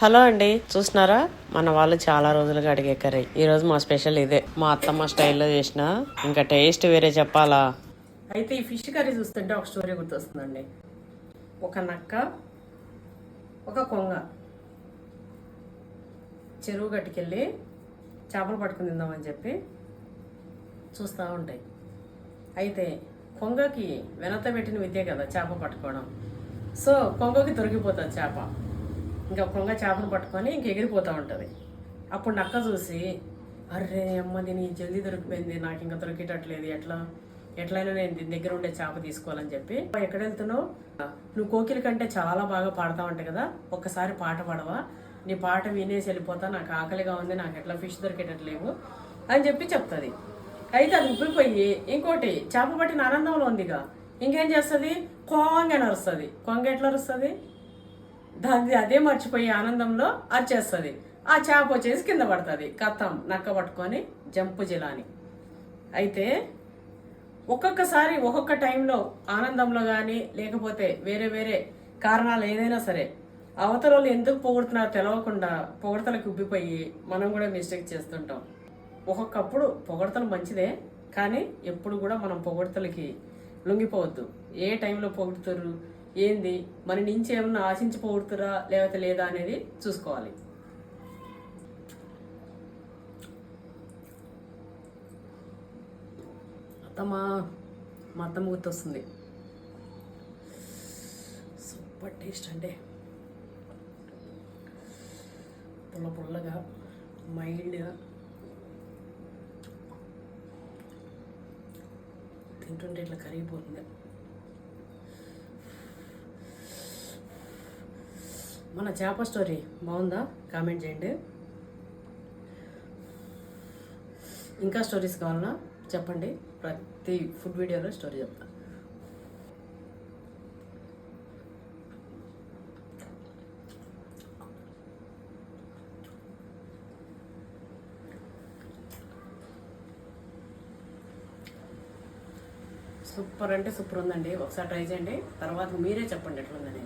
Hello అండి చూస్తున్నారా మన వాళ్ళు చాలా రోజులుగా అడిగే కర్రీ. ఈరోజు మా స్పెషల్ ఇదే. మా అత్తమ్మ స్టైల్లో చేసిన. ఇంకా టేస్ట్ వేరే చెప్పాలా? అయితే ఈ ఫిష్ కర్రీ చూస్తుంటే ఒక స్టోరీ గుర్తొస్తుందండి. ఒక నక్క ఒక కొంగ చెరువు గట్టుకెళ్ళి చేపలు పట్టుకుని తిందామని చెప్పి చూస్తూ ఉంటాయి. అయితే కొంగకి వెనత పెట్టిన విద్య కదా చేప పట్టుకోవడం. సో కొంగకి దొరికిపోతుంది చేప. ఇంకా కొంగ చేపను పట్టుకొని ఇంక ఎగిరిపోతూ ఉంటుంది. అప్పుడు నక్క చూసి అర్రే అమ్మ దీని జల్దీ దొరికిపోయింది. నాకు ఇంకా దొరికేటట్లేదు. ఎట్లా? ఎట్లయినా నేను దీని దగ్గర ఉండే చేప తీసుకోవాలని చెప్పి ఎక్కడ వెళ్తున్నావు నువ్వు కోకిల కంటే చాలా బాగా పాడతా ఉంటాయి కదా. ఒక్కసారి పాట పాడవా. నీ పాట వినేసి వెళ్ళిపోతా. నాకు ఆకలిగా ఉంది. నాకు ఎట్లా ఫిష్ దొరికేటట్లేవు? అని చెప్పి చెప్తుంది. అయితే అది ఉబ్బిపోయి ఇంకోటి చేప పట్టిన ఆనందంలో ఉందిగా. ఇంకేం చేస్తుంది? కొంగ అని అరుస్తుంది కొంగ ఎట్లా అరుస్తుంది దాన్ని అదే మర్చిపోయి ఆనందంలో అరిచేస్తుంది. ఆ చేప వచ్చేసి కింద పడుతుంది. కథం నక్క పట్టుకొని జంపు జిలాని. అయితే ఒక్కొక్కసారి ఒక్కొక్క టైంలో ఆనందంలో కానీ లేకపోతే వేరే వేరే కారణాలు ఏదైనా సరే అవతల వాళ్ళు ఎందుకు పొగుడుతున్నారో తెలవకుండా పొగడతలకు ఉబ్బిపోయి మనం కూడా మిస్టేక్ చేస్తుంటాం. ఒక్కొక్కప్పుడు పొగడతలు మంచిదే కానీ ఎప్పుడు కూడా మనం పొగడతలకి లొంగిపోవద్దు. ఏ టైంలో పొగుడుతారు ఏంది? మన నుంచి ఏమన్నా ఆశించిపోతురా లేకపోతే లేదా అనేది చూసుకోవాలి. అత్తమ్మా మా అత్తమ్మ గుర్తొస్తుంది. సూపర్ టేస్ట్ అంటే. పుల్ల పుల్లగా మైల్డ్గా తింటుంటే ఇట్లా కరిగిపోతుంది. మన చేప స్టోరీ బాగుందా? కామెంట్ చేయండి. ఇంకా స్టోరీస్ కావాలన్నా చెప్పండి. ప్రతి ఫుడ్ వీడియోలో స్టోరీ చెప్తా. సూపర్ అంటే సూపర్ ఉందండి. ఒకసారి ట్రై చేయండి. తర్వాత మీరే చెప్పండి ఎట్లుందనేది.